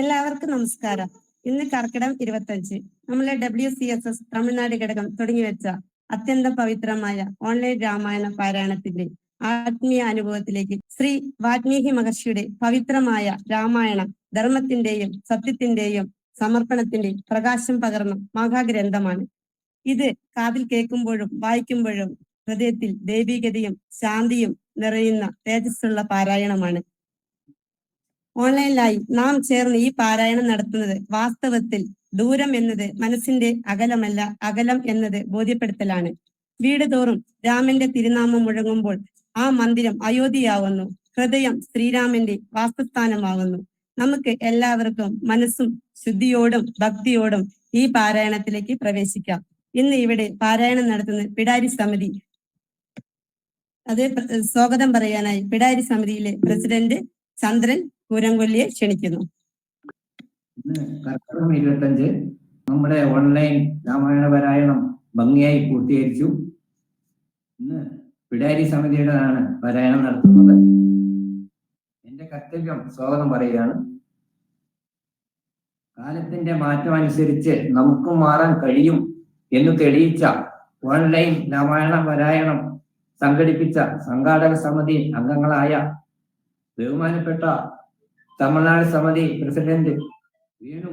എല്ലാവർക്കും നമസ്കാരം. ഇന്ന് കർക്കിടം ഇരുപത്തഞ്ച്. നമ്മളെ W C S S Tamil Nadu ഘടകം തുടങ്ങി വെച്ച അത്യന്തം പവിത്രമായ ഓൺലൈൻ രാമായണ പാരായണത്തിന്റെ ആത്മീയ അനുഭവത്തിലേക്ക് ശ്രീ വാത്മീകി മഹർഷിയുടെ പവിത്രമായ രാമായണം ധർമ്മത്തിന്റെയും സത്യത്തിന്റെയും സമർപ്പണത്തിന്റെ പ്രകാശം പകർന്ന മഹാഗ്രന്ഥമാണ്. ഇത് കാതിൽ കേൾക്കുമ്പോഴും വായിക്കുമ്പോഴും ഹൃദയത്തിൽ ദൈവികതയും ശാന്തിയും നിറയുന്ന തേജസ്സുള്ള പാരായണമാണ്. ഓൺലൈനിലായി നാം ചേർന്ന് ഈ പാരായണം നടത്തുന്നത് വാസ്തവത്തിൽ ദൂരം എന്നത് മനസ്സിന്റെ അകലമല്ല അകലം എന്നത് ബോധ്യപ്പെടുത്തലാണ്. വീട് തോറും രാമന്റെ തിരുനാമം മുഴങ്ങുമ്പോൾ ആ മന്ദിരം അയോധ്യയാവുന്നു. ഹൃദയം ശ്രീരാമന്റെ വാസ്തുസ്ഥാനമാകുന്നു നമുക്ക് എല്ലാവർക്കും മനസ്സും ശുദ്ധിയോടും ഭക്തിയോടും ഈ പാരായണത്തിലേക്ക് പ്രവേശിക്കാം. ഇന്ന് ഇവിടെ പാരായണം നടത്തുന്ന പിടാരി സമിതി അത് സ്വാഗതം പറയാനായി. പിടാരി സമിതിയിലെ പ്രസിഡന്റ് ചന്ദ്രൻ കൂരംകൊല്ലിയെ ക്ഷണിക്കുന്നു. ഇരുപത്തഞ്ച് നമ്മുടെ ഓൺലൈൻ രാമായണ പാരായണം ഭംഗിയായി പൂർത്തീകരിച്ചു. ഇന്ന് പിടാരി സമിതിയുടെതാണ് പാരായണം നടത്തുന്നത്. എന്റെ കർത്തവ്യം സ്വാഗതം പറയുകയാണ്. കാലത്തിന്റെ മാറ്റം അനുസരിച്ച് നമുക്കും മാറാൻ കഴിയും എന്ന് തെളിയിച്ച ഓൺലൈൻ രാമായണ പാരായണം സംഘടിപ്പിച്ച സംഘാടക സമിതി അംഗങ്ങളായ ബഹുമാനപ്പെട്ട തമിഴ്നാട് സമിതി പ്രസിഡന്റ് വേണു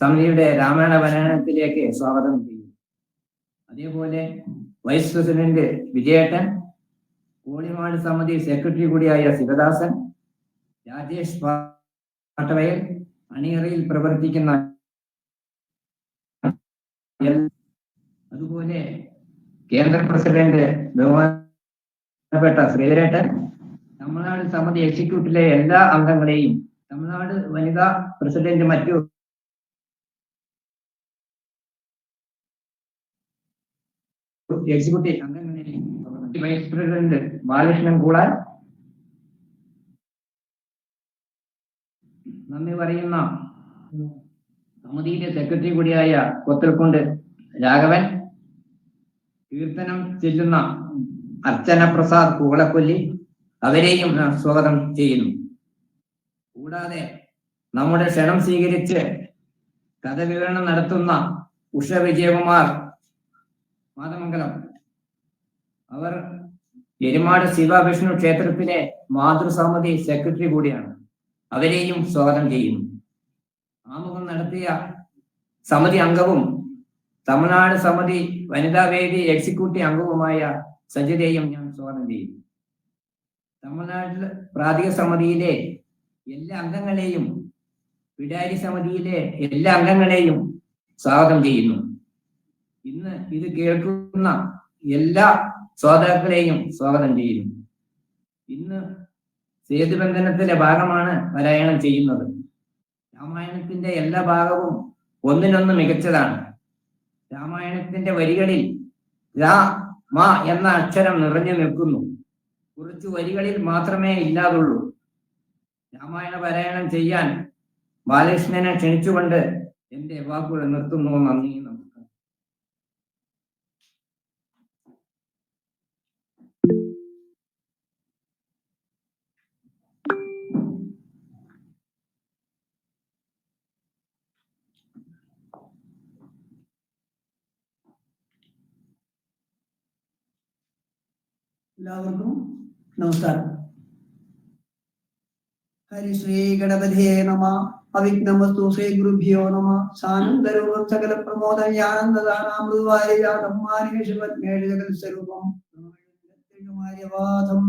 സമിതിയുടെ രാമായണ പാരായണത്തിലേക്ക് സ്വാഗതം ചെയ്യും അതേപോലെ വൈസ് പ്രസിഡന്റ് വിജയേട്ടൻ കോളിമാട് സമിതി സെക്രട്ടറി കൂടിയായ ശിവദാസൻ രാജേഷ് പാട്ടവയൽ അണിയറയിൽ പ്രവർത്തിക്കുന്ന അതുപോലെ കേന്ദ്ര പ്രസിഡന്റ് ബഹുമാനപ്പെട്ട ശ്രീധരേട്ടൻ തമിഴ്നാട് സമിതി എക്സിക്യൂട്ടീവിലെ എല്ലാ അംഗങ്ങളെയും. തമിഴ്നാട് വനിതാ പ്രസിഡന്റ് മറ്റു എക്സിക്യൂട്ടീവ് അംഗങ്ങളെയും വൈസ് പ്രസിഡന്റ് ബാലകൃഷ്ണൻ കൂടാൻ നന്ദി പറയുന്ന സമിതിയിലെ സെക്രട്ടറി കൂടിയായ കൊത്തൽക്കുണ്ട് രാഘവൻ. കീർത്തനം ചെല്ലുന്ന അർച്ചന പ്രസാദ് കൂളക്കൊല്ലി അവരെയും സ്വാഗതം ചെയ്യുന്നു. കൂടാതെ നമ്മുടെ ക്ഷണം സ്വീകരിച്ച് കഥ വിവരണം നടത്തുന്ന ഉഷ വിജയകുമാർ മാതമംഗലം. അവർ എരുമാട് ശിവവിഷ്ണു ക്ഷേത്രത്തിലെ മാതൃസമിതി സെക്രട്ടറി കൂടിയാണ്. അവരെയും സ്വാഗതം ചെയ്യുന്നു. ആമുഖം നടത്തിയ സമിതി അംഗവും തമിഴ്നാട് സമിതി വനിതാ വേദി എക്സിക്യൂട്ടീവ് അംഗവുമായ സജിതയും ഞാൻ സ്വാഗതം ചെയ്യുന്നു. തമിഴ്നാട്ടിൽ പ്രാഥമിക സമിതിയിലെ എല്ലാ അംഗങ്ങളെയും പിടാരി സമിതിയിലെ എല്ലാ അംഗങ്ങളെയും സ്വാഗതം ചെയ്യുന്നു. ഇന്ന് ഇത് കേൾക്കുന്ന എല്ലാ ശ്രോതാക്കളെയും സ്വാഗതം ചെയ്യുന്നു. ഇന്ന് സേതുബന്ധനത്തിലെ ഭാഗമാണ് പാരായണം ചെയ്യുന്നത്. രാമായണത്തിന്റെ എല്ലാ ഭാഗവും ഒന്നിനൊന്ന് മികച്ചതാണ്. രാമായണത്തിന്റെ വരികളിൽ രാ മ എന്ന അക്ഷരം നിറഞ്ഞു നിൽക്കുന്നു. കുറച്ചു വരികളിൽ മാത്രമേ ഇല്ലാതുള്ളൂ. രാമായണ പാരായണം ചെയ്യാൻ ബാലകൃഷ്ണനെ ക്ഷണിച്ചുകൊണ്ട് എന്റെ വാക്കുകൾ നിർത്തുന്നു. നന്ദി എല്ലാവർക്കും നമസ്കാരം. ഹരിശ്രീ ഗണപതിയേ നമ. അവിഘ്നമസ്തു ശ്രീ ഗുരുഭ്യോ നമ. സാനന്ദരൂപം സകല പ്രമോദയാനന്ദാനാമൃതവാരിയാതമ്മാനിഷപത്മേഷ ജഗത് സ്വരൂപം വാദം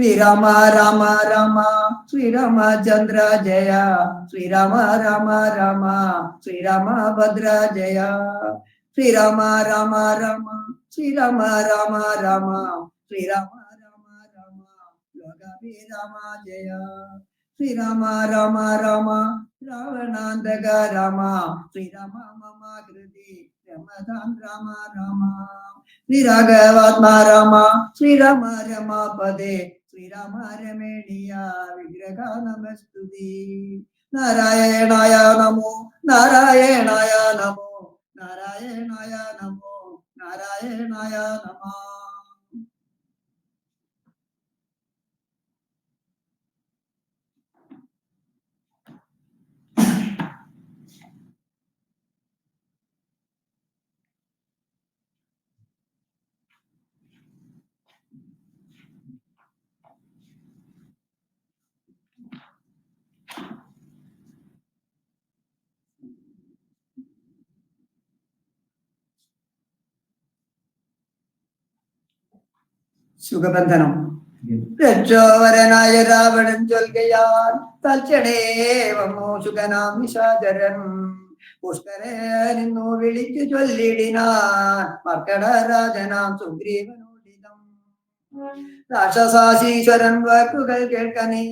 శ్రీరామ రామ రామ శ్రీరామచంద్ర జయ శ్రీరామ రామ రామ శ్రీరామ భద్ర జయ శ్రీరామ రామ రామ శ్రీరామ రామ రామ శ్రీరామ రామ రామ లోకవి రామ జయ శ్రీరామ రామ రామ రావణాంతక రామ శ్రీరామ మమ కృతి రమదాన్ రామ రామ శ్రీ రాఘవాత్మ రామ శ్రీరామ రమాపదే ശ്രീരാമാരമേണിയ വിഗ്രഹ നമസ്തുതി നാരായണായ നമോ നാരായണായ നമോ നാരായണായ നമോ നാരായണായ നമ. സുഖബന്ധനം. രക്ഷോവരനായ രാവണൻ ചൊൽകയാൽ വന്നു സുഖനാം നിശാചരൻ. പുഷ്കരെ നിന്നു വിളിച്ചു ചൊല്ലിടിനാൻ മർക്കട രാജനാം സുഗ്രീവനോടിതം. രാക്ഷസാശീശ്വരൻ വാക്കുകൾ കേൾക്കനേ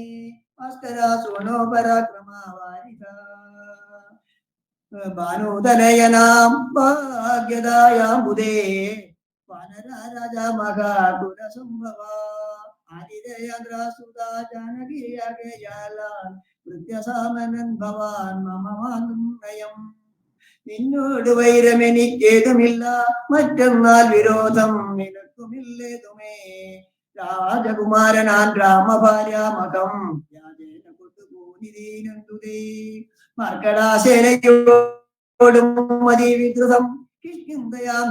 ഭാസ്കര സുണോ പരാക്രമ വാരിക ഭാനുതനയനാം ഭാഗ്യദായാമ്പുദേ വാനര രാജ മഹാകുല സംഭവ ആതിരേന്ദ്രസുത ജാനകിയാകയാലാൽ കൃത്യസാമനൻ ഭവാൻ നിന്നോട് വൈരമെനിക്കേതുമില്ല മറ്റെന്നാൽ വിരോധം നിനക്കുമില്ലേതുമേ. രാജകുമാരനാൻ രാമഭാര്യാമകം രാജേന കൊണ്ടുപോനിതീനന്തുതേ മർക്കടാശേനയോടും മതി വിദ്രുതം.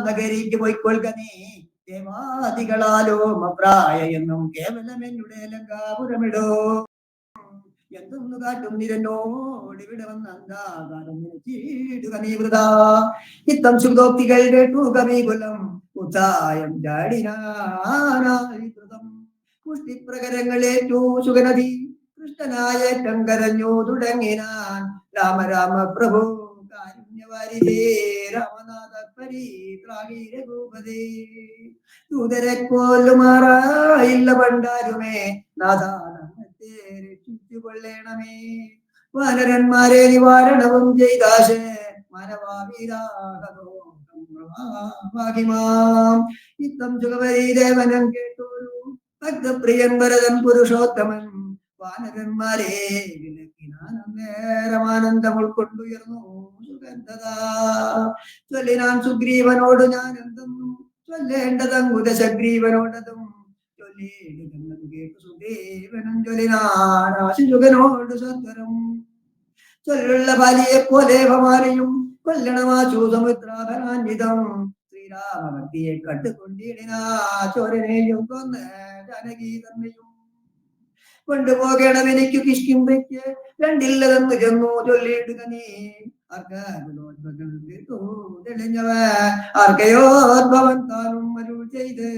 നഗരിക്ക് പോയിക്കൊള്ളുക നീ. ദേവാദികളാലോ മപ്രായ എന്നും കേവലം എന്നുടെ ലങ്കാപുരമിടോ. എന്തൊന്നു കാട്ടും നിരന്നോട് ഇവിടെ വന്നാകാരം ചീടുക നീ വൃതാ. ഇത്തം സുഖോക്തികൾ കേട്ടു കവി കുലം ഉത്തായം ജാടിനാനായിതം പുഷ്ടിപ്രകരങ്ങളേറ്റു സുഗനദി കൃഷ്ണനായ കരഞ്ഞു തുടങ്ങിനാൻ. രാമ രാമ പ്രഭു. കാരുണ്യവാരിതേ രാമനാഥ പരീ രഘുപതേ ദൂതരെ കൊല്ലുമാറായില്ല പണ്ടാരുമേ. നാഥാനത്തെ രക്ഷിച്ചു കൊള്ളേണമേ വാനരന്മാരെ നിവാരണവും ചെയ്താശേ. മനവാവിരാഹമാം ഇത്തം സുഖവരീ ദേവനം കേട്ടോരു ഭക്തപ്രിയൻ ഭരതൻ പുരുഷോത്തമൻ. വാനരന്മാരെ വിലക്കിനാനേരമാനന്ദം ഉൾക്കൊണ്ടുയർന്നു. സുഗന്ധത ചൊല്ലിനാൻ സുഗ്രീവനോട് ഞാൻ എന്തെന്നും ചൊല്ലേണ്ടതങ്കുല സഗ്രീവനോടതും ചൊല്ലേണ്ടതെന്നത് കേട്ടു സുഗ്രീവനും ചൊല്ലിനാൻ ആശുജുഗനോട് സത്വരം ചൊല്ലുള്ള ബാലിയെ പോലെ ഭവാനിയും കൊല്ലണമാ ചൂസമുദ്രാഭരാന്വിതം ശ്രീരാമഭക്തിയെ കണ്ടുകൊണ്ടിടിനാ ചോരനെയും കൊന്ന് ജാനകി കൊണ്ടുപോകണം എനിക്ക് കിഷ്കിമ്പയ്ക്ക് രണ്ടില്ലതെന്ന് ചെന്നു ചൊല്ലിയിടുക നീ. തെളിഞ്ഞവ ആർക്കയോദ്ഭവൻ താനും അരുൾ ചെയ്ത്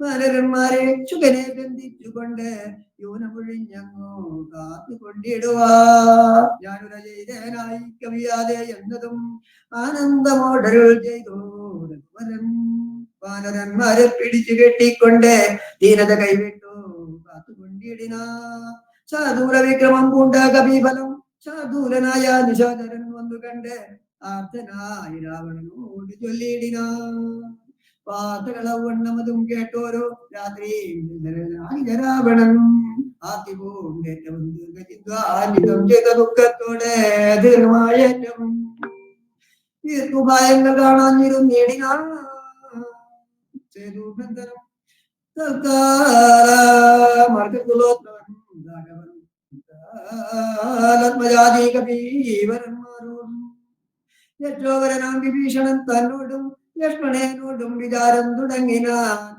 മലരന്മാരെ ചുകനെ ബന്ധിച്ചുകൊണ്ട് യൂനമൊഴിഞ്ഞങ്ങോ കാത്തുകൊണ്ടിടുവാ ഞാനുര ചെയ്തേനായി കവിയാതെ എന്നതും ആനന്ദമോടരുൾ ചെയ്തു വാനരന്മാരെ പിടിച്ചു കെട്ടിക്കൊണ്ട് ദീനത കൈവിട്ടു കാത്തുകൊണ്ടിടിന സാധൂര വിക്രമം പൂണ്ട കവിഫലം സാധൂരനായ നിശാചരൻ വന്നു കണ്ട് ആർത്തനായി രാവണനോട് ചൊല്ലിടിന വാർത്തകളവണ്ണമതും കേട്ടോരോ രാത്രി രാവണൻ മർഗകുലോത്തവൻ രാഘവൻ ആത്മജാതി വിഭീഷണൻ തന്നോടും ലക്ഷ്മണനോടും വിചാരം തുടങ്ങിനാൻ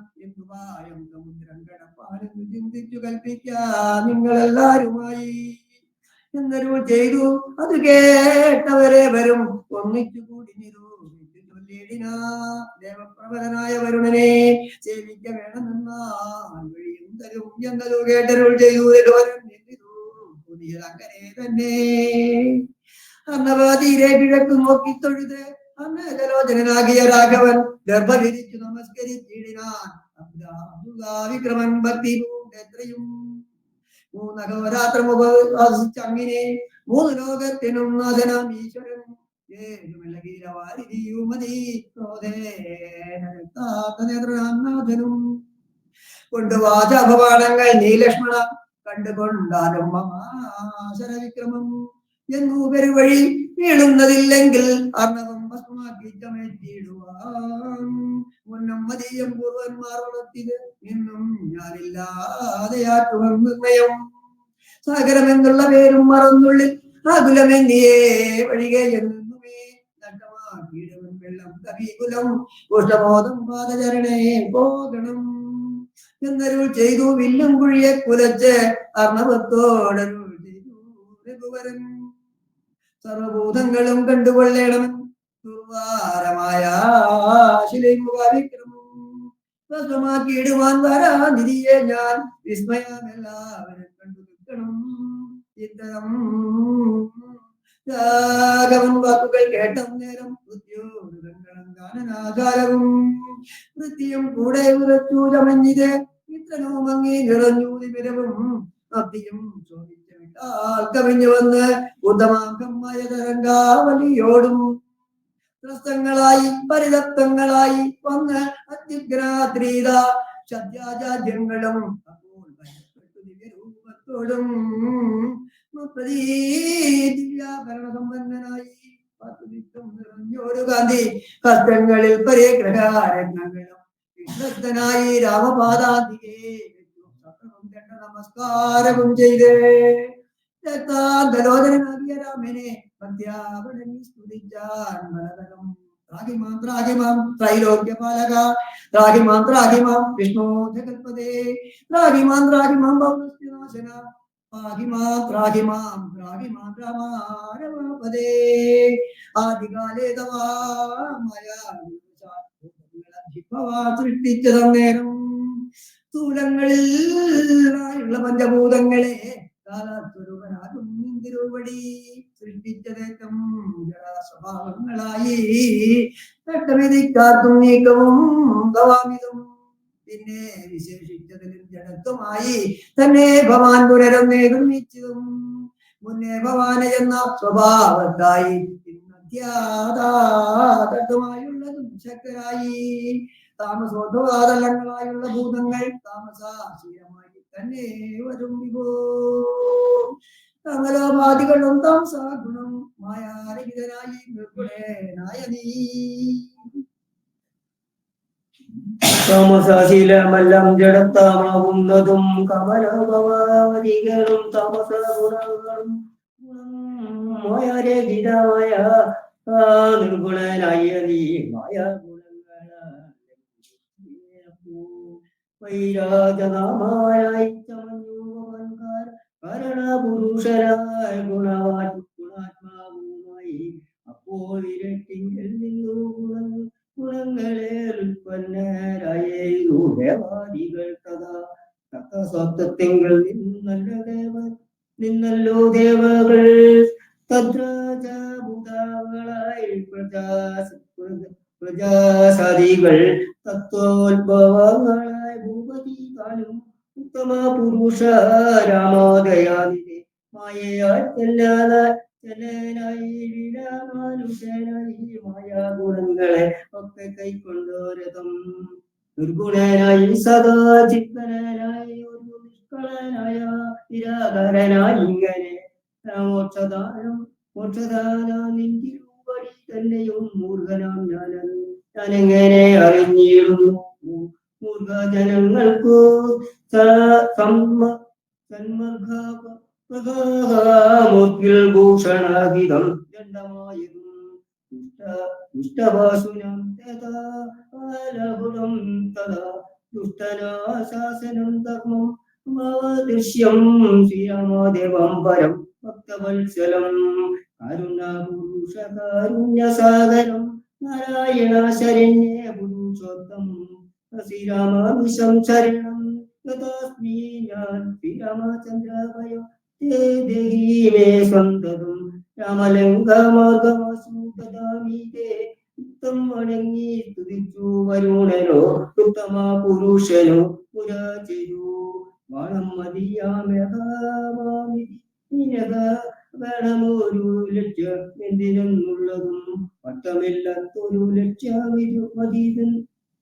നിങ്ങളെല്ലാരുമായി. എന്നൊരു ചെയ്തു. അത് കേട്ടവരെ വരും. ഒന്നിച്ചു കൂടി ദേവപ്രബലനായ വരുണനെ സേവിക്ക വഴിയും തരും. എന്നതു കേട്ടരുൾ ചെയ്തു. പുതിയത് അങ്ങനെ തന്നെ. അന്നവാതിരെ കിഴക്ക് നോക്കി തൊഴുത് അന്ന് ജലോചനാകിയ രാഘവൻ ഗർഭവിരിച്ചു നമസ്കരിച്ചിടിനാൻ. വിക്രമൻ ഭക്തി എത്രയും അങ്ങിനെ മൂന്ന് ലോകത്തിനും നാഥനാം ഈശ്വരൻ. കൊണ്ടുവാച അപവാദങ്ങൾ കണ്ടുകൊണ്ടാലും മമാശര വിക്രമം എന്നു പെരുവഴി വീഴുന്നതില്ലെങ്കിൽ അർണവം ഭസ്മാക്കി ചമറ്റിടുവാൻ മുന്നം മതിയം പൂർവന്മാർ വളർത്തിയത് നിന്നും ഞാനില്ലാതെയാക്കുവൻ നിർണയം. സാഗരമെന്നുള്ള പേരും മറന്നുള്ളിൽ ആകുലമെന്നിയേ വഴികെ എന്നുമേ നഷ്ടമാക്കിയിടുവൻ വെള്ളം കവികുലം. ഉഷ്ടബോധം പാദചരണേ പോകണം. എന്നരുൾ ചെയ്തു വില്ലും കുഴിയെ കുലച്ച് അർണവത്തോടരുൾ സർവഭൂതങ്ങളും കണ്ടുകൊള്ളേണം. ദുർവാരമായ ശിലമുഖാവിക്രമം ഭസ്മമാക്കിയിടുവാൻ വരാ നിധിയെ ഞാൻ. വിസ്മയമെല്ലാവരും കണ്ടു നിൽക്കണം. ഇത്തരം രാഘവൻ വാക്കുകൾ കേട്ട നേരം ഗാനനാകാരവും വൃത്തിയും കൂടെ ഉറച്ചു ചമഞ്ഞിത്. മങ്ങി നിറഞ്ഞു വിവരവും അത്തിയും ചോദിച്ചു വിട്ടാൽ കവിഞ്ഞു വന്ന് ഉദമാകമായ തരംഗാവലിയോടും പ്രസ്തങ്ങളായി പരിതപ്തങ്ങളായി വന്ന് അത്യുഗ്രാത്രീത ശബ്ദാചാര്യങ്ങളും അപ്പോൾ ഭയപ്പെട്ടു ദിവ്യരൂപത്തോടും ദിവ്യാഭരണസമ്പന്നനായി പത്തുദിക്കം നിറഞ്ഞൊരു കാന്തി ഹസ്തങ്ങളിൽ പരിഗ്രഹാരങ്ങളും വിശ്വസ്തനായി നമസ്കാരവും ചെയ്തേ. രക്താന്തലോചനാകിയ രാമനെ മലതരം ത്രാഹിമാം വിഷ്ണു ജഗൽപദേ ത്രാഹിമാം ത്രാഹിമാം പൗരസ്യനാശന സ്ഥൂലങ്ങളിലുള്ള പഞ്ചഭൂതങ്ങളെ കാലാസ്വരൂപനാകും സൃഷ്ടിച്ചതേറ്റം ജടാസ്വഭാവങ്ങളായി. പെട്ടവിധിക്കാർക്കും നീക്കവും ഗവാമിതും പിന്നെ വിശേഷിച്ചതിലും ജഡത്വമായി. തന്നെ ഭവാൻ പുനരൊന്നേ നിർമ്മിച്ചതും മുന്നേ ഭവാന എന്ന സ്വഭാവത്തായി അത്യാദാതമായുള്ളതും ശക്തരായി. താമസോദ്ഭവാതലങ്ങളായുള്ള ഭൂതങ്ങൾ താമസാശീലമായി തന്നെ വരും വിഭോ. കമലോപാധികളും താമസാ ഗുണം മായാരഹിതരായി നിർഗുണേനായ നീ താമസശീലമെല്ലാം ജഡത്താമാവുന്നതും കമലഭവാവതികളും തമസ ഗുണങ്ങളും മായാരഹിതമായ നിർഗുണനായ നീ മായ വൈരാജനാമായി ചമഞ്ഞുവൻകാർ കരണപുരുഷരായ ഗുണവാ തത്വസ്വത്വത്തിങ്കിൽ നിന്നല്ല ദേവ നിന്നല്ലോ ദേവകൾ. തദ്രാജാഭൂതങ്ങളായി പ്രജാ തത്വോത്ഭവങ്ങളായ ഭൂപതി താനും ഉത്തമ പുരുഷ രാമോദയാനിധി മായയാൽ ലീലാമാനുഷനായി മായാഗുണങ്ങളെ ഒക്കെ കൈക്കൊണ്ടോരതം. ദുർഗുണനായി സദാ ചിത്തനായി നിഷ്കളനായ നിരാകരനായി ഇങ്ങനെ മോക്ഷദാനം മോക്ഷദാനം നിന്തിരുപടി തന്നെയും മൂർഖനാം ഞാൻ ഞാനെങ്ങനെ അറിഞ്ഞിരുന്നു? മൂർഖജനങ്ങൾക്കു സ- സമ്മ സന്മർഗ ഭൂഷണാഹിതം ദണ്ഡമായതും ദുഷ്ട ദുഷ്ടവാസുനം തഥാ ആലഹുടം തഥാ ദുഷ്ടനാശാസനം ധർമ്മം ദൃശ്യം ശ്രീരാമദേവം പരം ഭക്തവത്സലം കരുണാപുരുഷ കാരുണ്യസാഗരം നാരായണ ശരണ്യ പുരുഷോത്തം ശ്രീരാമാവിശം ശരണം യഥാസ്മി ഞാൻ ശ്രീരാമചന്ദ്രഭയം ते देहि मे सन्ततं രാമലങ്കാമാർഗമാസു ദദാമി തേ ഉത്തം വണങ്ങി സ്തുതിച്ചു വരുണനോ ഉത്തമ പുരുഷനോ പുരാചരു വാണം മതിയാമി നിനക വേണമൊരു ലക്ഷ്യം എന്തിനെന്നുള്ളതും പട്ടമില്ലാത്തൊരു ലക്ഷ്യമിരു മതിതൻ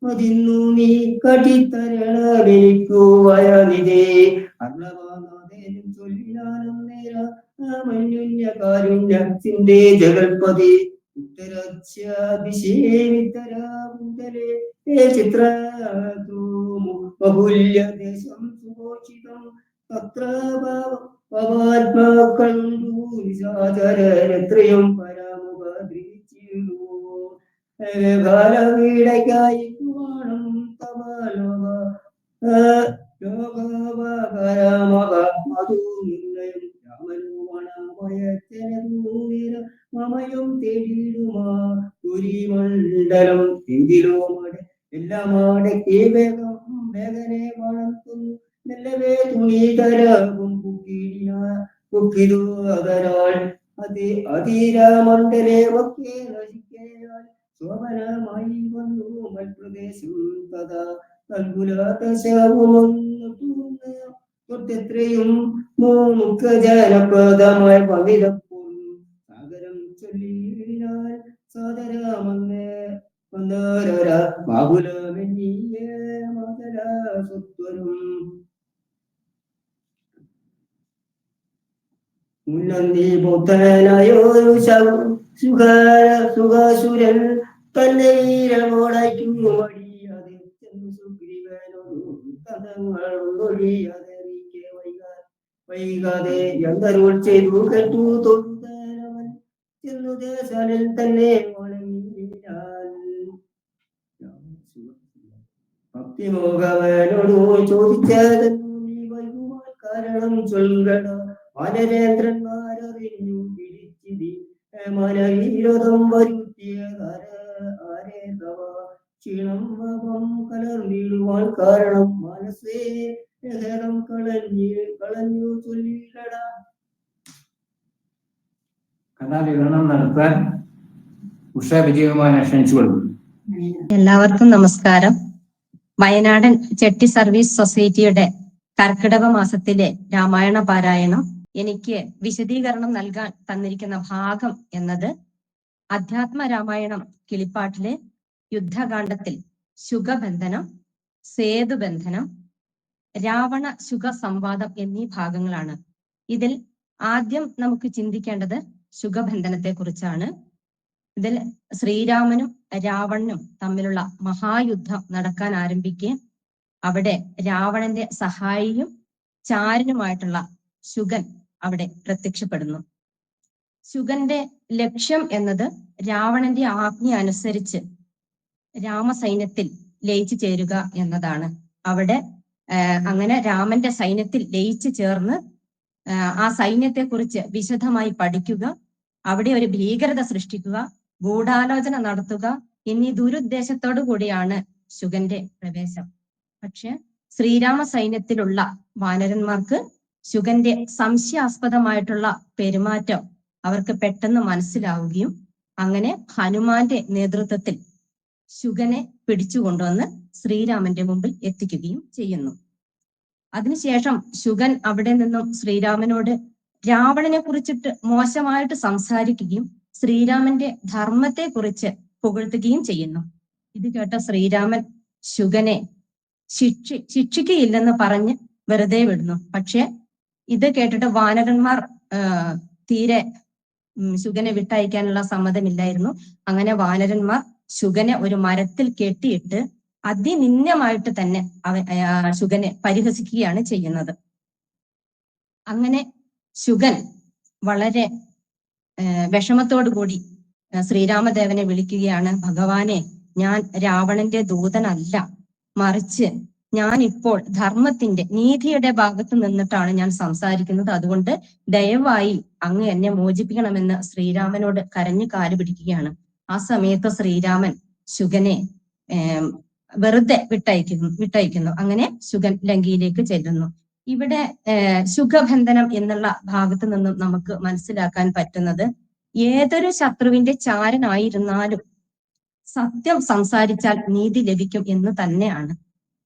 മതിന്നു നീ കടിത്തരണമേക്കു വയനിതേ അർണവാനാഥേനും ചൊല്ലിനാനും കാരുണ്യത്തിന്റെ ജഗൽപതി. ദേശം സുഘോഷിതം തത്ര പവാത്മാക്കളുണ്ടു വിശാചരത്രയും പരാമുപദ്രിച്ചിടൂ കാലവീടയ്ക്കായി കാണും മധു നിർണയം മധുനിർണയം രാമനുമണമയച്ചനൂര മമയും തേടിടുമാ പുരിമണ്ഡലം എങ്കിലോ മടെ എല്ലാമാടെ വേഗം വേഗനെ വളർത്തുന്നു. മെല്ലവേ തുണിതരവും പുക്കിടിന പുക്കിതു അതരാൾ അതി അതീരമണ്ഡലെ ഒക്കെ നശിക്കയാൽ ശോഭനമായി വന്നു മൽപ്രദേശം തഥാ. കൽകുലാതശവുമൊന്നു തൊട്ടെത്രയും മുഖ ജനപ്രദമായി പണിതപ്പോൾ സാഗരം ചൊല്ലിയിടിനാൽ സാദരാമന്ന് വന്നോരര ബാബുലമെന്നിയ തന്നെ മടിയാതെ ചെന്നു കഥങ്ങളൊഴിയാതെ വൈകാതെ വൈകാതെ എന്തരുൾ ചെയ്തു കേട്ടു തൊണ്ടരവൻ ചെന്നു ദേശനിൽ തന്നെ ഭക്തിമോഹവനോടു വൈകുവാൻ കാരണം ചൊല്ലട വനരേന്ദ്രന്മാരറിഞ്ഞു പിടിച്ചിതി മനവീരതം വരുത്തിയ ക്ഷീണം കലർന്നിടുവാൻ കാരണം മനസ്സേ ഹേരം കളഞ്ഞു കളഞ്ഞു ചൊല്ലിട കഥാവിവരണം നടത്താൻ ഉഷ വിജയകുമാരനെ ക്ഷണിച്ചുകൊള്ളുന്നു എല്ലാവർക്കും നമസ്കാരം. വയനാടൻ ചെട്ടി സർവീസ് സൊസൈറ്റിയുടെ കർക്കിടക മാസത്തിലെ രാമായണ പാരായണം എനിക്ക് വിശദീകരണം നൽകാൻ തന്നിരിക്കുന്ന ഭാഗം എന്നത് അധ്യാത്മ രാമായണം കിളിപ്പാട്ടിലെ യുദ്ധകാണ്ഡത്തിൽ ശുഖബന്ധനം സേതുബന്ധനം രാവണ ശുഗ സംവാദം എന്നീ ഭാഗങ്ങളാണ്. ഇതിൽ ആദ്യം നമുക്ക് ചിന്തിക്കേണ്ടത് ശുഖബന്ധനത്തെ കുറിച്ചാണ് ഇതിൽ ശ്രീരാമനും രാവണനും തമ്മിലുള്ള മഹായുദ്ധം നടക്കാൻ ആരംഭിക്കുകയും അവിടെ രാവണന്റെ സഹായിയും ചാരനുമായിട്ടുള്ള ശുഗൻ അവിടെ പ്രത്യക്ഷപ്പെടുന്നു. ശുഗന്റെ ലക്ഷ്യം എന്നത് രാവണന്റെ ആജ്ഞ അനുസരിച്ച് രാമസൈന്യത്തിൽ ലയിച്ചു ചേരുക എന്നതാണ്. അവിടെ അങ്ങനെ രാമന്റെ സൈന്യത്തിൽ ലയിച്ചു ചേർന്ന് ആ സൈന്യത്തെ കുറിച്ച് വിശദമായി പഠിക്കുക അവിടെ ഒരു ഭീകരത സൃഷ്ടിക്കുക ഗൂഢാലോചന നടത്തുക എന്നീ ദുരുദ്ദേശത്തോടു കൂടിയാണ് ശുഗന്റെ പ്രവേശം. പക്ഷെ ശ്രീരാമ സൈന്യത്തിലുള്ള വാനരന്മാർക്ക് ശുഗന്റെ സംശയാസ്പദമായിട്ടുള്ള പെരുമാറ്റം അവർക്ക് പെട്ടെന്ന് മനസ്സിലാവുകയും അങ്ങനെ ഹനുമാന്റെ നേതൃത്വത്തിൽ ശുഗനെ പിടിച്ചുകൊണ്ടുവന്ന് ശ്രീരാമന്റെ മുമ്പിൽ എത്തിക്കുകയും ചെയ്യുന്നു. അതിനുശേഷം ശുഗൻ അവിടെ നിന്നും ശ്രീരാമനോട് രാവണനെ കുറിച്ചിട്ട് മോശമായിട്ട് സംസാരിക്കുകയും ശ്രീരാമന്റെ ധർമ്മത്തെ കുറിച്ച് പുകഴ്ത്തുകയും ചെയ്യുന്നു. ഇത് കേട്ട ശ്രീരാമൻ ശുഗനെ ശിക്ഷി ശിക്ഷിക്കുകയില്ലെന്ന് പറഞ്ഞ് വെറുതെ വിടുന്നു. പക്ഷെ ഇത് കേട്ടിട്ട് വാനരന്മാർ തീരെ ശുഗനെ വിട്ടയക്കാനുള്ള സമ്മതമില്ലായിരുന്നു. അങ്ങനെ വാനരന്മാർ ശുഗനെ ഒരു മരത്തിൽ കെട്ടിയിട്ട് അതിനിന്യമായിട്ട് തന്നെ അവൻ ശുഗനെ പരിഹസിക്കുകയാണ് ചെയ്യുന്നത്. അങ്ങനെ ശുഗൻ വളരെ ഏർ വിഷമത്തോടു കൂടി ശ്രീരാമദേവനെ വിളിക്കുകയാണ് ഭഗവാനെ ഞാൻ രാവണന്റെ ദൂതനല്ല. മറിച്ച് ഞാൻ ഇപ്പോൾ ധർമ്മത്തിന്റെ നീതിയുടെ ഭാഗത്ത് നിന്നിട്ടാണ് ഞാൻ സംസാരിക്കുന്നത്. അതുകൊണ്ട് ദയവായി അങ്ങ് എന്നെ മോചിപ്പിക്കണമെന്ന് ശ്രീരാമനോട് കരഞ്ഞു കാലുപിടിക്കുകയാണ് ആ സമയത്ത് ശ്രീരാമൻ ശുഗനെ വെറുതെ വിട്ടയക്കുന്നു വിട്ടയക്കുന്നു. അങ്ങനെ ശുഗൻ ലങ്കയിലേക്ക് ചെല്ലുന്നു. ഇവിടെ സുഖബന്ധനം എന്നുള്ള ഭാഗത്ത് നിന്നും നമുക്ക് മനസ്സിലാക്കാൻ പറ്റുന്നത് ഏതൊരു ശത്രുവിന്റെ ചാരനായിരുന്നാലും സത്യം സംസാരിച്ചാൽ നീതി ലഭിക്കും എന്ന് തന്നെയാണ്.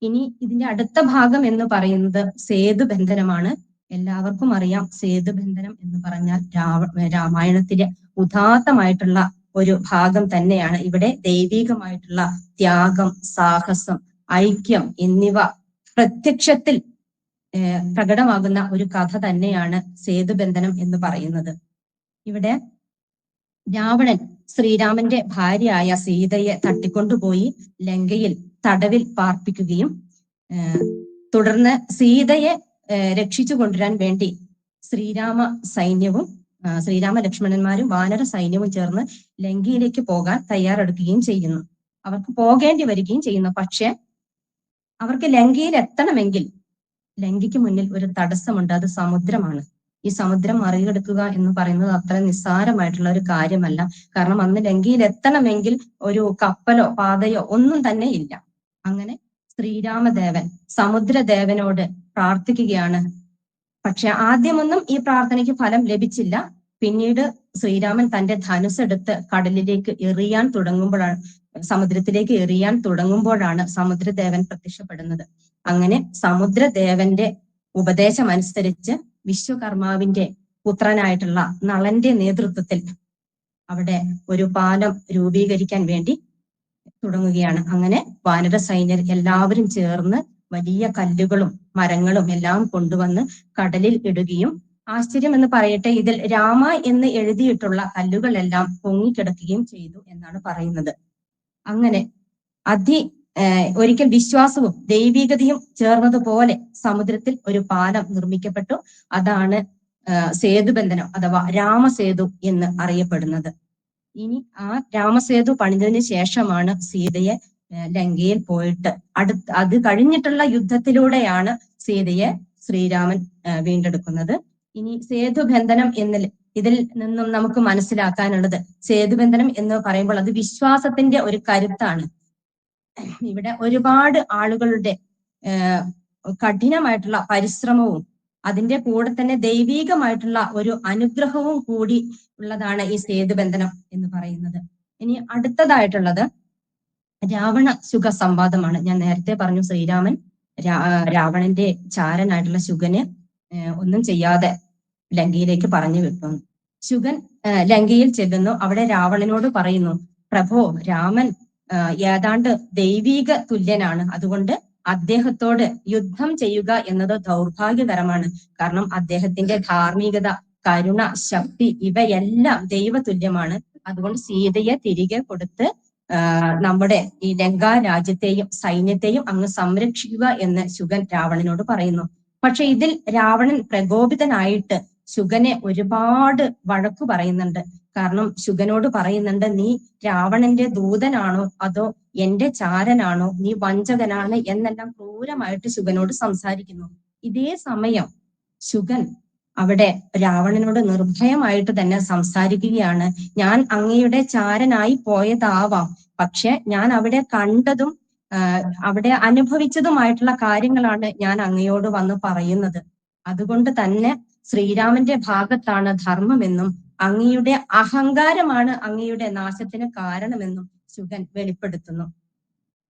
ഇനി ഇതിന്റെ അടുത്ത ഭാഗം എന്ന് പറയുന്നത് സേതു ബന്ധനമാണ്. എല്ലാവർക്കും അറിയാം സേതുബന്ധനം എന്ന് പറഞ്ഞാൽ രാമായണത്തിലെ ഉദാത്തമായിട്ടുള്ള ഒരു ഭാഗം തന്നെയാണ്. ഇവിടെ ദൈവികമായിട്ടുള്ള ത്യാഗം സാഹസം ഐക്യം എന്നിവ പ്രത്യക്ഷത്തിൽ പ്രകടമാകുന്ന ഒരു കഥ തന്നെയാണ് സേതുബന്ധനം എന്ന് പറയുന്നത്. ഇവിടെ രാവണൻ ശ്രീരാമന്റെ ഭാര്യയായ സീതയെ തട്ടിക്കൊണ്ടുപോയി ലങ്കയിൽ തടവിൽ പാർപ്പിക്കുകയും തുടർന്ന് സീതയെ രക്ഷിച്ചു കൊണ്ടുവരാൻ വേണ്ടി ശ്രീരാമ സൈന്യവും ശ്രീരാമ ലക്ഷ്മണന്മാരും വാനര സൈന്യവും ചേർന്ന് ലങ്കയിലേക്ക് പോകാൻ തയ്യാറെടുക്കുകയും ചെയ്യുന്നു. അവർക്ക് പോകേണ്ടി വരികയും ചെയ്യുന്നു. പക്ഷെ അവർക്ക് ലങ്കയിൽ എത്തണമെങ്കിൽ ലങ്കയ്ക്ക് മുന്നിൽ ഒരു തടസ്സമുണ്ട്. അത് സമുദ്രമാണ്. ഈ സമുദ്രം മറികടക്കുക എന്ന് പറയുന്നത് അത്ര നിസ്സാരമായിട്ടുള്ള ഒരു കാര്യമല്ല. കാരണം അന്ന് ലങ്കയിൽ എത്തണമെങ്കിൽ ഒരു കപ്പലോ പാതയോ ഒന്നും തന്നെ ഇല്ല. അങ്ങനെ ശ്രീരാമദേവൻ സമുദ്രദേവനോട് പ്രാർത്ഥിക്കുകയാണ്. പക്ഷെ ആദ്യമൊന്നും ഈ പ്രാർത്ഥനയ്ക്ക് ഫലം ലഭിച്ചില്ല. പിന്നീട് ശ്രീരാമൻ തന്റെ ധനുസ് എടുത്ത് കടലിലേക്ക് എറിയാൻ തുടങ്ങുമ്പോഴാണ് സമുദ്രത്തിലേക്ക് എറിയാൻ തുടങ്ങുമ്പോഴാണ് സമുദ്രദേവൻ പ്രത്യക്ഷപ്പെടുന്നത്. അങ്ങനെ സമുദ്രദേവന്റെ ഉപദേശം അനുസരിച്ച് വിശ്വകർമാവിന്റെ പുത്രനായിട്ടുള്ള നളന്റെ നേതൃത്വത്തിൽ അവിടെ ഒരു പാലം രൂപീകരിക്കാൻ വേണ്ടി തുടങ്ങുകയാണ്. അങ്ങനെ വാനര സൈന്യർ എല്ലാവരും ചേർന്ന് വലിയ കല്ലുകളും മരങ്ങളും എല്ലാം കൊണ്ടുവന്ന് കടലിൽ ഇടുകയും ആശ്ചര്യം എന്ന് പറയട്ടെ ഇതിൽ രാമ എന്ന് എഴുതിയിട്ടുള്ള കല്ലുകളെല്ലാം പൊങ്ങിക്കിടക്കുകയും ചെയ്തു എന്നാണ് പറയുന്നത്. അങ്ങനെ അതി ഒരിക്കൽ വിശ്വാസവും ദൈവികതയും ചേർന്നതുപോലെ സമുദ്രത്തിൽ ഒരു പാലം നിർമ്മിക്കപ്പെട്ടു. അതാണ് സേതുബന്ധനം അഥവാ രാമസേതു എന്ന് അറിയപ്പെടുന്നത്. ഇനി ആ രാമസേതു പണിതതിനു ശേഷമാണ് സീതയെ ലങ്കയിൽ പോയിട്ട് അടുത്ത് അത് കഴിഞ്ഞിട്ടുള്ള യുദ്ധത്തിലൂടെയാണ് സീതയെ ശ്രീരാമൻ വീണ്ടെടുക്കുന്നത്. ഇനി സേതുബന്ധനം എന്നിൽ ഇതിൽ നിന്നും നമുക്ക് മനസ്സിലാക്കാനുള്ളത് സേതുബന്ധനം എന്ന് പറയുമ്പോൾ അത് വിശ്വാസത്തിന്റെ ഒരു കരുത്താണ്. ഇവിടെ ഒരുപാട് ആളുകളുടെ കഠിനമായിട്ടുള്ള പരിശ്രമവും അതിന്റെ കൂടെ തന്നെ ദൈവീകമായിട്ടുള്ള ഒരു അനുഗ്രഹവും കൂടി ഉള്ളതാണ് ഈ സേതുബന്ധനം എന്ന് പറയുന്നത്. ഇനി അടുത്തതായിട്ടുള്ളത് രാവണ ശുഗ സംവാദമാണ് ഞാൻ നേരത്തെ പറഞ്ഞു ശ്രീരാമൻ രാവണന്റെ ചാരനായിട്ടുള്ള ശുഗന് ഒന്നും ചെയ്യാതെ ലങ്കയിലേക്ക് പറഞ്ഞു വിട്ടു. ശുഗൻ ലങ്കയിൽ ചെല്ലുന്നു. അവിടെ രാവണനോട് പറയുന്നു പ്രഭോ രാമൻ ഏതാണ്ട് ദൈവീക തുല്യനാണ്. അതുകൊണ്ട് അദ്ദേഹത്തോട് യുദ്ധം ചെയ്യുക എന്നത് ദൗർഭാഗ്യകരമാണ്. കാരണം അദ്ദേഹത്തിന്റെ ധാർമ്മികത കരുണ ശക്തി ഇവയെല്ലാം ദൈവതുല്യമാണ്. അതുകൊണ്ട് സീതയെ തിരികെ കൊടുത്ത് നമ്മുടെ ഈ ലങ്കാ രാജ്യത്തെയും സൈന്യത്തെയും അങ്ങ് സംരക്ഷിക്കുക എന്ന് ശുഗൻ രാവണനോട് പറയുന്നു. പക്ഷെ ഇതിൽ രാവണൻ പ്രകോപിതനായിട്ട് ശുഗനെ ഒരുപാട് വഴക്കു പറയുന്നുണ്ട്. കാരണം ശുഗനോട് പറയുന്നുണ്ട് നീ രാവണന്റെ ദൂതനാണോ? അതോ എന്റെ ചാരനാണോ? നീ വഞ്ചകനാണ്? എന്നെല്ലാം ക്രൂരമായിട്ട് ശുഗനോട് സംസാരിക്കുന്നു. ഇതേ സമയം ശുഗൻ അവിടെ രാവണനോട് നിർഭയമായിട്ട് തന്നെ സംസാരിക്കുകയാണ്. ഞാൻ അങ്ങയുടെ ചാരനായി പോയതാവാം. പക്ഷെ ഞാൻ അവിടെ കണ്ടതും അവിടെ അനുഭവിച്ചതുമായിട്ടുള്ള കാര്യങ്ങളാണ് ഞാൻ അങ്ങയോട് വന്ന് പറയുന്നത്. അതുകൊണ്ട് തന്നെ ശ്രീരാമന്റെ ഭാഗത്താണ് ധർമ്മമെന്നും അങ്ങയുടെ അഹങ്കാരമാണ് അങ്ങയുടെ നാശത്തിന് കാരണമെന്നും ശുഗൻ വെളിപ്പെടുത്തുന്നു.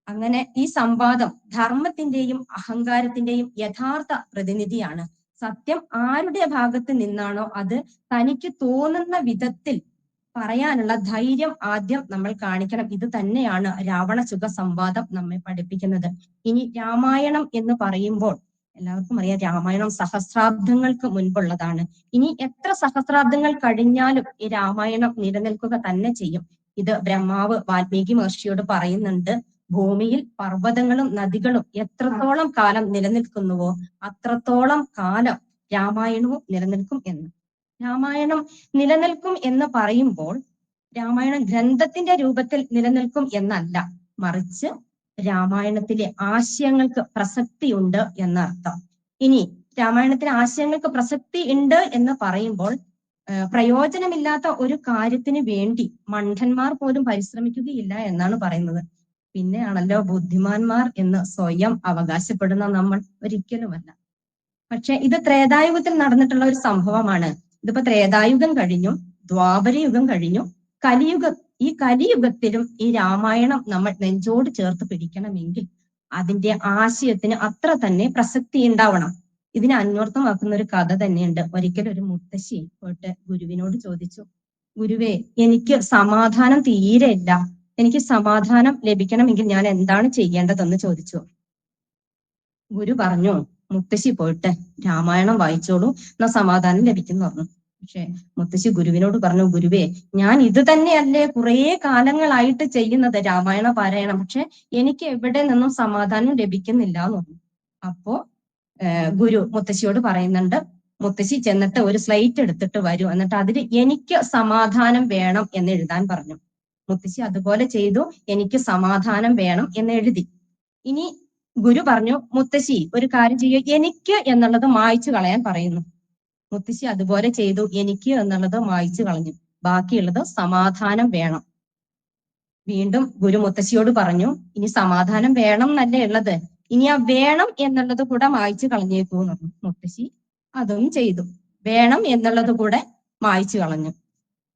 അങ്ങനെ ഈ സംവാദം ധർമ്മത്തിന്റെയും അഹങ്കാരത്തിന്റെയും യഥാർത്ഥ പ്രതിനിധിയാണ്. സത്യം ആരുടെ ഭാഗത്ത് നിന്നാണോ അത് തനിക്ക് തോന്നുന്ന വിധത്തിൽ പറയാനുള്ള ധൈര്യം ആദ്യം നമ്മൾ കാണിക്കണം. ഇത് തന്നെയാണ് രാവണസുഖ സംവാദം നമ്മെ പഠിപ്പിക്കുന്നത്. ഇനി രാമായണം എന്ന് പറയുമ്പോൾ എല്ലാവർക്കും അറിയാം രാമായണം സഹസ്രാബ്ദങ്ങൾക്ക് മുൻപുള്ളതാണ്. ഇനി എത്ര സഹസ്രാബ്ദങ്ങൾ കഴിഞ്ഞാലും ഈ രാമായണം നിലനിൽക്കുക തന്നെ ചെയ്യും. ഇത് ബ്രഹ്മാവ് വാൽമീകി മഹർഷിയോട് പറയുന്നുണ്ട് ഭൂമിയിൽ പർവതങ്ങളും നദികളും എത്രത്തോളം കാലം നിലനിൽക്കുന്നുവോ അത്രത്തോളം കാലം രാമായണവും നിലനിൽക്കും എന്ന്. രാമായണം നിലനിൽക്കും എന്ന് പറയുമ്പോൾ രാമായണ ഗ്രന്ഥത്തിന്റെ രൂപത്തിൽ നിലനിൽക്കും എന്നല്ല. മറിച്ച് രാമായണത്തിലെ ആശയങ്ങൾക്ക് പ്രസക്തിയുണ്ട് എന്നർത്ഥം. ഇനി രാമായണത്തിലെ ആശയങ്ങൾക്ക് പ്രസക്തി ഉണ്ട് എന്ന് പറയുമ്പോൾ പ്രയോജനമില്ലാത്ത ഒരു കാര്യത്തിന് വേണ്ടി മണ്ഡന്മാർ പോലും പരിശ്രമിക്കുകയില്ല എന്നാണ് പറയുന്നത്. പിന്നെയാണല്ലോ ബുദ്ധിമാന്മാർ എന്ന് സ്വയം അവകാശപ്പെടുന്ന നമ്മൾ ഒരിക്കലുമല്ല. പക്ഷെ ഇത് ത്രേതായുഗത്തിൽ നടന്നിട്ടുള്ള ഒരു സംഭവമാണ്. ഇതിപ്പോ ത്രേതായുഗം കഴിഞ്ഞു ദ്വാപരയുഗം കഴിഞ്ഞു. കലിയുഗം ഈ കലിയുഗത്തിലും ഈ രാമായണം നമ്മൾ നെഞ്ചോട് ചേർത്ത് പിടിക്കണമെങ്കിൽ അതിന്റെ ആശയത്തിന് അത്ര തന്നെ പ്രസക്തി ഉണ്ടാവണം. ഇതിനെ അന്വർത്ഥമാക്കുന്ന ഒരു കഥ തന്നെയുണ്ട്. ഒരിക്കൽ ഒരു മുത്തശ്ശി പോയിട്ട് ഗുരുവിനോട് ചോദിച്ചു ഗുരുവേ എനിക്ക് സമാധാനം തീരെ ഇല്ല. എനിക്ക് സമാധാനം ലഭിക്കണമെങ്കിൽ ഞാൻ എന്താണ് ചെയ്യേണ്ടതെന്ന് ചോദിച്ചു. ഗുരു പറഞ്ഞു മുത്തശ്ശി പോയിട്ട് രാമായണം വായിച്ചോളൂ എന്നാ സമാധാനം ലഭിക്കുന്നു പറഞ്ഞു. പക്ഷെ മുത്തശ്ശി ഗുരുവിനോട് പറഞ്ഞു ഗുരുവേ ഞാൻ ഇത് തന്നെയല്ലേ കുറേ കാലങ്ങളായിട്ട് ചെയ്യുന്നത് രാമായണ പാരായണം. പക്ഷെ എനിക്ക് എവിടെ നിന്നും സമാധാനം ലഭിക്കുന്നില്ല എന്ന് പറഞ്ഞു. അപ്പോ ഗുരു മുത്തശ്ശിയോട് പറയുന്നുണ്ട് മുത്തശ്ശി ചെന്നിട്ട് ഒരു സ്ലൈറ്റ് എടുത്തിട്ട് വരൂ. എന്നിട്ട് അതിൽ എനിക്ക് സമാധാനം വേണം എന്ന് എഴുതാൻ പറഞ്ഞു. മുത്തശ്ശി അതുപോലെ ചെയ്തു എനിക്ക് സമാധാനം വേണം എന്ന് എഴുതി. ഇനി ഗുരു പറഞ്ഞു മുത്തശ്ശി ഒരു കാര്യം ചെയ്യുക എനിക്ക് എന്നുള്ളത് മായ്ച്ചു കളയാൻ പറയുന്നു. മുത്തശ്ശി അതുപോലെ ചെയ്തു. എനിക്ക് എന്നുള്ളത് മായ്ച്ചു കളഞ്ഞു. ബാക്കിയുള്ളത് സമാധാനം വേണം. വീണ്ടും ഗുരു മുത്തശ്ശിയോട് പറഞ്ഞു ഇനി സമാധാനം വേണം എന്നല്ലേ ഉള്ളത്. ഇനി ആ വേണം എന്നുള്ളത് കൂടെ മായ്ച്ചു കളഞ്ഞേക്കൂ എന്ന് പറഞ്ഞു. മുത്തശ്ശി അതും ചെയ്തു. വേണം എന്നുള്ളത് കൂടെ മായ്ച്ചു കളഞ്ഞു.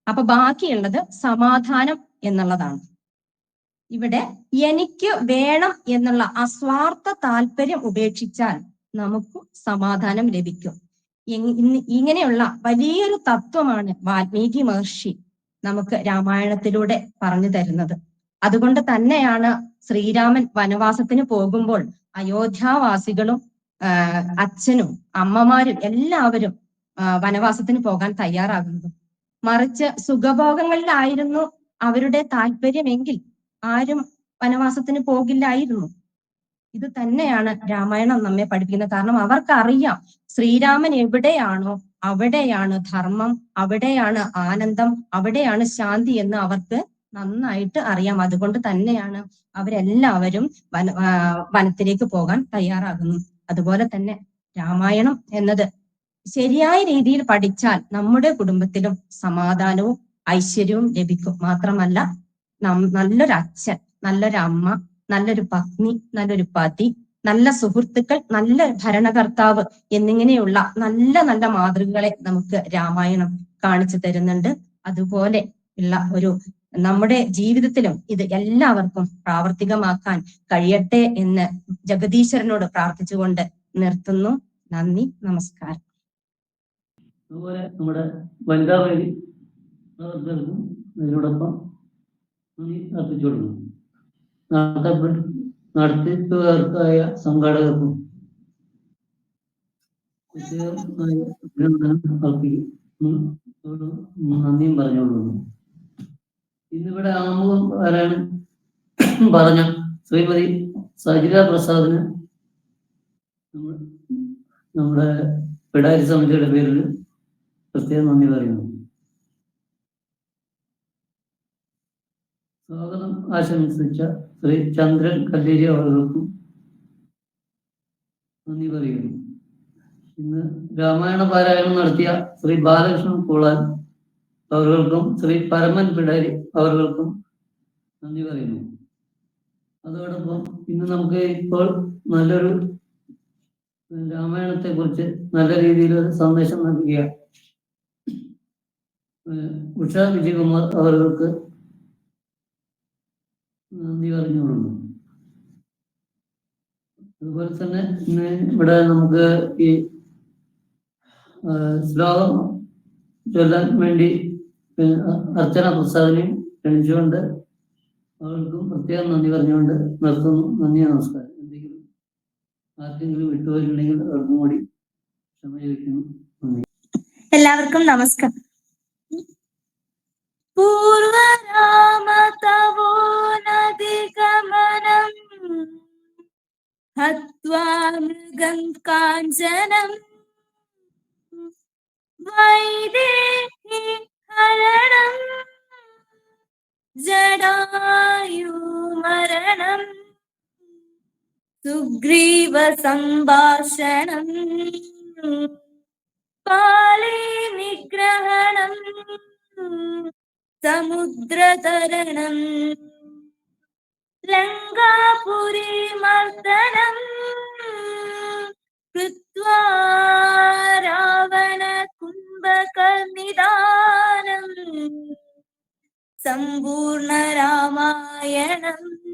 അപ്പൊ ബാക്കിയുള്ളത് സമാധാനം എന്നുള്ളതാണ്. ഇവിടെ എനിക്ക് വേണം എന്നുള്ള അസ്വാർത്ഥ താല്പര്യം ഉപേക്ഷിച്ചാൽ നമുക്ക് സമാധാനം ലഭിക്കും. ഇങ്ങനെയുള്ള വലിയൊരു തത്വമാണ് വാൽമീകി മഹർഷി നമുക്ക് രാമായണത്തിലൂടെ പറഞ്ഞു തരുന്നത്. അതുകൊണ്ട് തന്നെയാണ് ശ്രീരാമൻ വനവാസത്തിന് പോകുമ്പോൾ അയോധ്യാവാസികളും അച്ഛനും അമ്മമാരും എല്ലാവരും വനവാസത്തിന് പോകാൻ തയ്യാറാകുന്നത്. മറിച്ച് സുഖഭോഗങ്ങളിലായിരുന്നു അവരുടെ താല്പര്യമെങ്കിൽ ആരും വനവാസത്തിന് പോകില്ലായിരുന്നു. ഇത് തന്നെയാണ് രാമായണം നമ്മെ പഠിപ്പിക്കുന്നത്. കാരണം അവർക്കറിയാം ശ്രീരാമൻ എവിടെയാണോ അവിടെയാണ് ധർമ്മം അവിടെയാണ് ആനന്ദം അവിടെയാണ് ശാന്തി എന്ന് അവർക്ക് നന്നായിട്ട് അറിയാം. അതുകൊണ്ട് തന്നെയാണ് അവരെല്ലാവരും വന വനത്തിലേക്ക് പോകാൻ തയ്യാറാകുന്നു. അതുപോലെ തന്നെ രാമായണം എന്നത് ശരിയായ രീതിയിൽ പഠിച്ചാൽ നമ്മുടെ കുടുംബത്തിലും സമാധാനവും ഐശ്വര്യവും ലഭിക്കും. മാത്രമല്ല നല്ലൊരു അച്ഛൻ നല്ലൊരു അമ്മ നല്ലൊരു പത്നി നല്ലൊരു പതി നല്ല സുഹൃത്തുക്കൾ നല്ല ഭരണകർത്താവ് എന്നിങ്ങനെയുള്ള നല്ല നല്ല മാതൃകകളെ നമുക്ക് രാമായണം കാണിച്ചു തരുന്നുണ്ട്. അതുപോലെ ഉള്ള ഒരു നമ്മുടെ ജീവിതത്തിലും ഇത് എല്ലാവർക്കും പ്രാവർത്തികമാക്കാൻ കഴിയട്ടെ എന്ന് ജഗദീശ്വരനോട് പ്രാർത്ഥിച്ചുകൊണ്ട് നിർത്തുന്നു. നന്ദി നമസ്കാരം. അതുപോലെ നമ്മുടെ വനിതാ വേദി പ്രവർത്തകർക്കും ഇതിനോടൊപ്പം കൊടുക്കുന്നു നടത്തപ്പെട്ട നടത്തിപ്പുകാർക്കായ സംഘാടകർക്കും നന്ദിയും പറഞ്ഞുകൊള്ളുന്നു. ഇന്നിവിടെ ആമുഖം ആരാണ്? പറഞ്ഞ ശ്രീമതി സജിത പ്രസാദിന് നമ്മ- നമ്മുടെ പിടാരി സമിതിയുടെ പേരിൽ പ്രത്യേകം നന്ദി പറയുന്നു. സ്വാഗതം. ആശംസിച്ച ശ്രീ ചന്ദ്രൻ കല്ലേരി അവർക്കും നന്ദി പറയുന്നു. ഇന്ന് രാമായണ പാരായണം നടത്തിയ ശ്രീ ബാലകൃഷ്ണൻ കൂളാൻ അവർക്കും ശ്രീ പരമൻ പിടാരി അവർക്കും നന്ദി പറയുന്നു. അതോടൊപ്പം ഇന്ന് നമുക്ക് ഇപ്പോൾ നല്ലൊരു രാമായണത്തെ കുറിച്ച് നല്ല രീതിയിൽ ഒരു സന്ദേശം നൽകിയ ഉഷാ വിജയകുമാർ അവർക്ക് നന്ദി പറഞ്ഞുകൊള്ളുന്നു. അതുപോലെ തന്നെ ഇന്ന് ഇവിടെ നമുക്ക് ഈ ശ്ലോകം ചൊല്ലാൻ വേണ്ടി അർച്ചന പ്രസാദിനെയും ക്ഷണിച്ചുകൊണ്ട് അവർക്കും പ്രത്യേകം നന്ദി പറഞ്ഞുകൊണ്ട് നിർത്തുന്നു. നന്ദി നമസ്കാരം. എന്തെങ്കിലും ആർക്കെങ്കിലും വിട്ടുപോയിട്ടുണ്ടെങ്കിൽ അവർക്കും കൂടി ക്ഷമ ചോദിക്കുന്നു. എല്ലാവർക്കും നമസ്കാരം. പൂർവരാമ തവോ നദി ഗമനം ഹത്വാ മൃഗം കാഞ്ചനം വൈദേഹി ഹരണം ജടായു മരണം സുഗ്രീവ സംഭാഷണം പാലേ നിഗ്രഹണം സമുദ്രതരണം. ലങ്കാപുരി മർദ്ദനം. കൃത്വാ കുംഭകർണിദാനം സമ്പൂർണ രാമായണം